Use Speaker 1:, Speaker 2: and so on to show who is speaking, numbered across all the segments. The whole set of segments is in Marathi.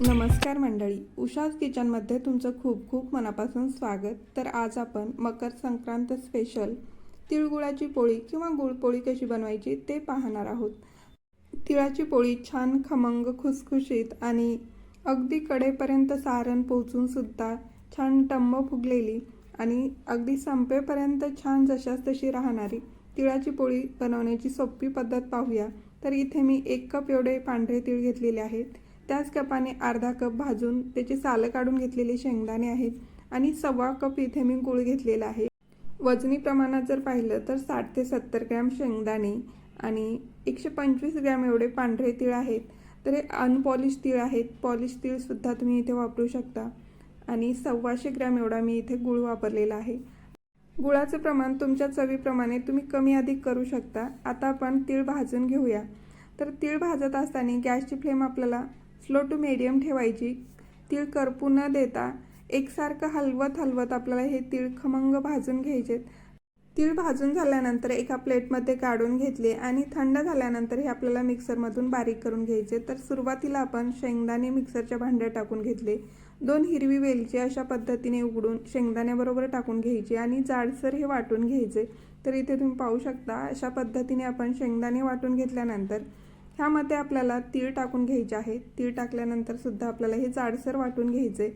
Speaker 1: नमस्कार मंडळी उषाज किचनमध्ये तुमचं खूप खूप मनापासून स्वागत. तर आज आपण मकर संक्रांत स्पेशल तिळगुळाची पोळी किंवा गुळपोळी कशी बनवायची ते पाहणार आहोत. तिळाची पोळी छान खमंग खुसखुशीत आणि अगदी कडेपर्यंत सारण पोहोचूनसुद्धा छान टम्म फुगलेली आणि अगदी संपेपर्यंत छान जशाच तशी राहणारी तिळाची पोळी बनवण्याची सोपी पद्धत पाहूया. तर इथे मी एक कप एवढे पांढरे तीळ घेतलेले आहेत. त्याच कपाने अर्धा कप भाजून त्याची सालं काढून घेतलेले शेंगदाणे आहेत आणि सव्वा कप इथे मी गूळ घेतलेला आहे. वजनी प्रमाणात जर पाहिलं तर साठ ते सत्तर ग्रॅम शेंगदाणे आणि एकशे पंचवीस ग्रॅम एवढे पांढरे तीळ आहेत. तर हे अनपॉलिश तीळ आहेत. पॉलिश तीळसुद्धा तुम्ही इथे वापरू शकता. आणि सव्वाशे ग्रॅम एवढा मी इथे गूळ वापरलेला आहे. गुळाचं प्रमाण तुमच्या चवीप्रमाणे तुम्ही कमी अधिक करू शकता. आता आपण तीळ भाजून घेऊया. तर तीळ भाजत असताना गॅसची फ्लेम आपल्याला स्लो टू मिडियम ठेवायची. तीळ करपू न देता एकसारखं हलवत हलवत आपल्याला हे तीळ खमंग भाजून घ्यायचे. तीळ भाजून झाल्यानंतर एका प्लेटमध्ये काढून घेतले आणि थंड झाल्यानंतर हे आपल्याला मिक्सरमधून बारीक करून घ्यायचे. तर सुरुवातीला आपण शेंगदाणे मिक्सरच्या भांड्यात टाकून घेतले. दोन हिरवी वेलची अशा पद्धतीने उघडून शेंगदाण्याबरोबर टाकून घ्यायची आणि जाडसर हे वाटून घ्यायचे. तर इथे तुम्ही पाहू शकता अशा पद्धतीने आपण शेंगदाणे वाटून घेतल्यानंतर ह्यामध्ये आपल्याला तीळ टाकून घ्यायचे आहे. तीळ टाकल्यानंतर सुद्धा आपल्याला हे जाडसर वाटून घ्यायचे.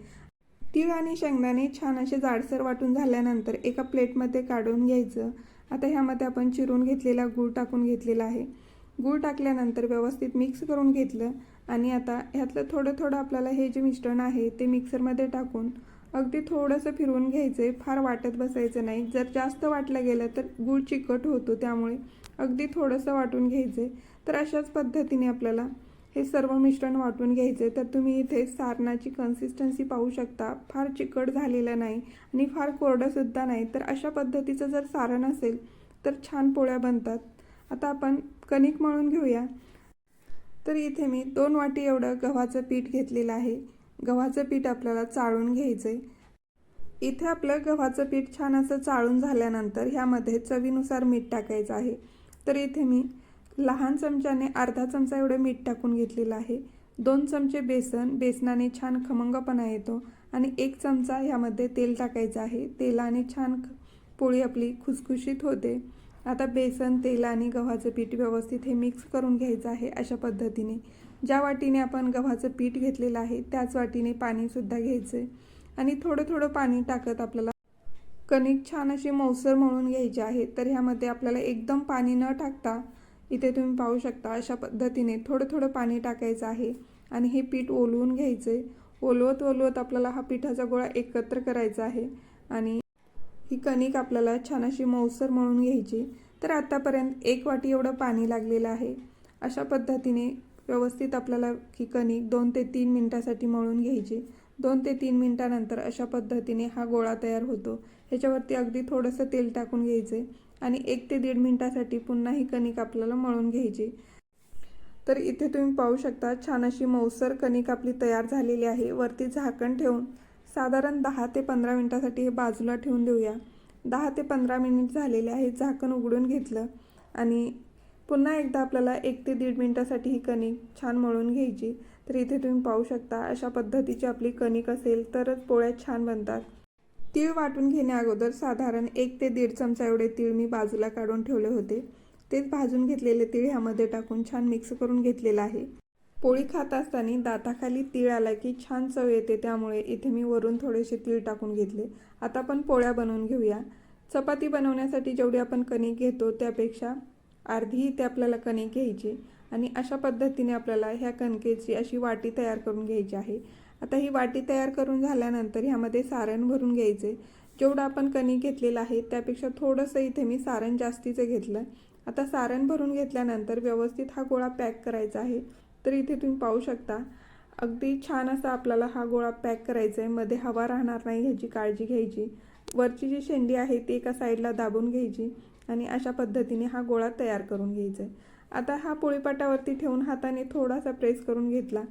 Speaker 1: तीळ आणि शेंगदाणे छान असे जाडसर वाटून झाल्यानंतर एका प्लेटमध्ये काढून घ्यायचं. आता ह्यामध्ये आपण चिरून घेतलेला गूळ टाकून घेतलेला आहे. गूळ टाकल्यानंतर व्यवस्थित मिक्स करून घेतलं आणि आता ह्यातलं थोडं थोडं आपल्याला हे जे मिश्रण आहे ते मिक्सरमध्ये टाकून अगदी थोडंसं फिरवून घ्यायचं आहे फार वाटत बसायचं नाही. जर जास्त वाटलं गेलं तर गूळ चिकट होतो त्यामुळे अगदी थोडंसं वाटून घ्यायचं आहे तर अशाच पद्धतीने आपल्याला हे सर्व मिश्रण वाटून घ्यायचे तर तुम्ही इथे सारणाची कन्सिस्टन्सी पाहू शकता. फार चिकट झालेलं नाही आणि फार कोरडंसुद्धा नाही. तर अशा पद्धतीचं जर सारण असेल तर छान पोळ्या बनतात. आता आपण कणिक मळून घेऊया. तर इथे मी दोन वाटी एवढं गव्हाचं पीठ घेतलेलं आहे. गव्हाचं पीठ आपल्याला चाळून घ्यायचं आहे इथे आपलं गव्हाचं पीठ छान असं चाळून झाल्यानंतर ह्यामध्ये चवीनुसार मीठ टाकायचं आहे. तर इथे मी लहान चमच्याने अर्धा चमचा एवढं मीठ टाकून घेतलेलं आहे. दोन चमचे बेसन बेसनाने छान खमंगपणा येतो. आणि एक चमचा ह्यामध्ये तेल टाकायचं आहे. तेलाने छान पोळी आपली खुसखुशीत होते. आता बेसन तेल आणि गव्हाचं पीठ व्यवस्थित हे मिक्स करून घ्यायचं आहे अशा पद्धतीने. ज्या वाटीने आपण गव्हाचं पीठ घेतलेलं आहे त्याच वाटीने पाणीसुद्धा घ्यायचं. आहे आणि थोडं थोडं पाणी टाकत आपल्याला कणिक छान अशी मौसर म्हणून घ्यायची आहे. तर ह्यामध्ये आपल्याला एकदम पाणी न टाकता इथे तुम्ही पाहू शकता अशा पद्धतीने थोडं थोडं पाणी टाकायचं आहे आणि हे पीठ ओलवून घ्यायचं. आहे ओलवत ओलवत आपल्याला हा पिठाचा गोळा एकत्र करायचा आहे आणि ही कणिक आपल्याला छान अशी मौसर म्हणून घ्यायची. तर आत्तापर्यंत एक वाटी एवढं पाणी लागलेलं आहे. अशा पद्धतीने व्यवस्थित आपल्याला ही कणिक दोन ते तीन मिनटासाठी मळून घ्यायची. दोन ते तीन मिनटानंतर अशा पद्धतीने हा गोळा तयार होतो. ह्याच्यावरती अगदी थोडंसं तेल टाकून घ्यायचे आणि एक ते दीड मिनटासाठी पुन्हा ही कणिक आपल्याला मळून घ्यायची. तर इथे तुम्ही पाहू शकता छान अशी मौसर कणिक आपली तयार झालेली आहे. वरती झाकण ठेवून साधारण दहा ते पंधरा मिनटासाठी हे बाजूला ठेवून देऊया. दहा ते पंधरा मिनिट झालेले आहे झाकण उघडून घेतलं आणि पुन्हा एकदा आपल्याला एक ते दीड मिनटासाठी ही कणिक छान मळून घ्यायची. तर इथे तुम्ही पाहू शकता अशा पद्धतीची आपली कणिक असेल तरच पोळ्या छान बनतात. तीळ वाटून घेण्या अगोदर साधारण एक ते दीड चमचा एवढे तीळ मी बाजूला काढून ठेवले होते. तेच भाजून घेतलेले तीळ ह्यामध्ये टाकून छान मिक्स करून घेतलेलं आहे. पोळी खात असताना दाताखाली तीळ आला की छान चव येते त्यामुळे इथे मी वरून थोडेसे तीळ टाकून घेतले. आता आपण पोळ्या बनवून घेऊया. चपाती बनवण्यासाठी जेवढी आपण कणिक घेतो त्यापेक्षा अर्धी ते आपल्याला कणिक घ्यायची आणि अशा पद्धतीने आपल्याला ह्या कणकेची अशी वाटी तयार करून घ्यायची आहे. आता ही वाटी तयार करून झाल्यानंतर ह्यामध्ये सारण भरून घ्यायचे. जेवढं आपण कणिक घेतलेलं आहे त्यापेक्षा थोडंसं इथे मी सारण जास्तीचं घेतलं. आता सारण भरून घेतल्यानंतर व्यवस्थित हा गोळा पॅक करायचा आहे. तर इथे तुम्ही पाहू शकता अगदी छान असा आपल्याला हा गोळा पॅक करायचा आहे. मध्ये हवा राहणार नाही ह्याची काळजी घ्यायची. वरची जी शेंडी आहे ती एका साईडला दाबून घ्यायची. आणि अशा पद्धतीने हा गोळा तयार करून घ्यायचा आहे आता हा पोळीपाटावरती ठेवून हाताने थोडासा प्रेस करून घेतला.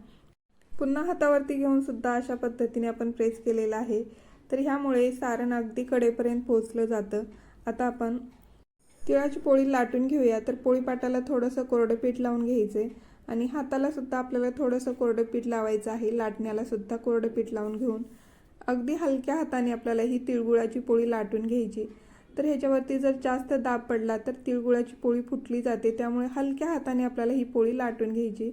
Speaker 1: पुन्हा हातावरती घेऊन सुद्धा अशा पद्धतीने आपण प्रेस केलेला आहे. तर ह्यामुळे सारण अगदी कडेपर्यंत पोचलं जातं. आता आपण तिळाची पोळी लाटून घेऊया. तर पोळीपाटाला थोडंसं कोरडं पीठ लावून घ्यायचे आणि हाताला सुद्धा आपल्याला थोडंसं कोरडं पीठ लावायचं आहे. लाटण्याला सुद्धा कोरडं पीठ लावून घेऊन. अगदी हलक्या हाताने आपल्याला ही तिळगुळाची पोळी लाटून घ्यायची. तर ह्याच्यावरती जर जास्त दाब पडला तर तिळगुळाची पोळी फुटली जाते. त्यामुळे हलक्या हाताने आपल्याला ही पोळी लाटून घ्यायची.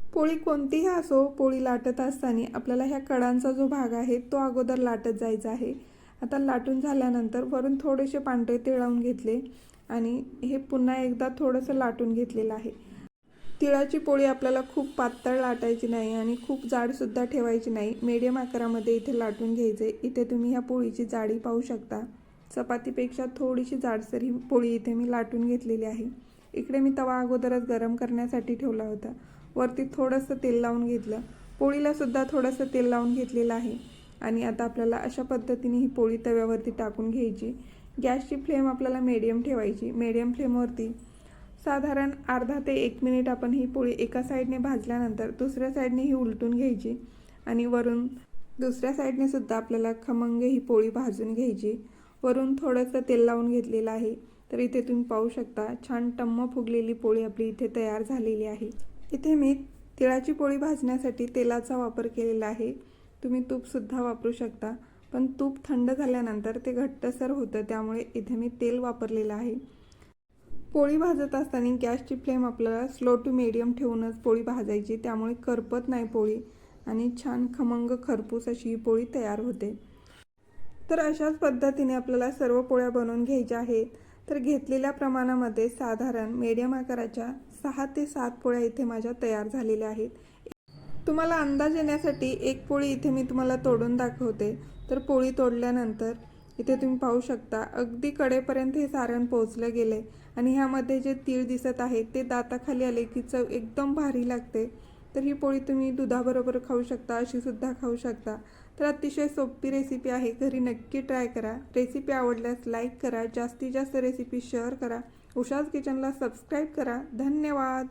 Speaker 1: पोळी कोणतीही असो पोळी लाटत असताना आपल्याला ह्या कडांचा जो भाग आहे तो अगोदर लाटत जायचा आहे. आता लाटून झाल्यानंतर वरून थोडेसे पांढरे तिळावून घेतले आणि हे पुन्हा एकदा थोडंसं लाटून घेतलेलं आहे. तिळाची पोळी आपल्याला खूप पातळ लाटायची नाही आणि खूप जाडसुद्धा ठेवायची नाही. मीडियम आकारामध्ये इथे लाटून घ्यायचे. इथे तुम्ही ह्या पोळीची जाडी पाहू शकता. चपातीपेक्षा थोडीशी जाडसर ही पोळी इथे मी लाटून घेतलेली आहे. इकडे मी तवा अगोदरच गरम करण्यासाठी ठेवला होता. वरती थोडंसं तेल लावून घेतलं. पोळीलासुद्धा थोडंसं तेल लावून घेतलेलं आहे. आणि आता आपल्याला अशा पद्धतीने ही पोळी तव्यावरती टाकून घ्यायची. गॅसची फ्लेम आपल्याला मीडियम ठेवायची. मीडियम फ्लेमवरती साधारण अर्धा ते एक मिनिट आपण ही पोळी एका साईडने भाजल्यानंतर दुसऱ्या साईडने ही उलटून घ्यायची. आणि वरून दुसऱ्या साईडने सुद्धा आपल्याला खमंग ही पोळी भाजून घ्यायची. वरून थोडंसं तेल लावून घेतलेलं आहे. तर इथे तुम्ही पाहू शकता छान टम्म फुगलेली पोळी आपली इथे तयार झालेली आहे. इथे मी तिळाची पोळी भाजण्यासाठी तेलाचा वापर केलेला आहे. तुम्ही तूपसुद्धा वापरू शकता. पण तूप थंड झाल्यानंतर ते घट्टसर होतं त्यामुळे इथे मी तेल वापरलेलं आहे. पोळी भाजत असताना गॅसची फ्लेम आपल्याला स्लो टू मिडियम ठेवूनच पोळी भाजायची त्यामुळे करपत नाही पोळी. आणि छान खमंग खरपूस अशी ही पोळी तयार होते. तर अशाच पद्धतीने आपल्याला सर्व पोळ्या बनवून घ्यायच्या आहेत. तर घेतलेल्या प्रमाणामध्ये साधारण मीडियम आकाराच्या सहा ते सात पोळ्या इथे माझ्या तयार झालेल्या आहेत. तुम्हाला अंदाज येण्यासाठी एक पोळी इथे मी तुम्हाला तोडून दाखवते. तर पोळी तोडल्यानंतर इथे तुम्ही पाहू शकता अगदी कडेपर्यंत हे सारण पोहोचलं गेले आणि ह्यामध्ये जे तीळ दिसत आहे ते दाताखाली आले की चव एकदम भारी लागते. तर ही पोळी तुम्ही दुधाबरोबर खाऊ शकता अशी सुद्धा खाऊ शकता. तर अतिशय सोपी रेसिपी आहे. घरी नक्की ट्राय करा. रेसिपी आवडल्यास लाईक करा. जास्तीत जास्त रेसिपी शेअर करा. उषाज किचनला सबस्क्राईब करा. धन्यवाद!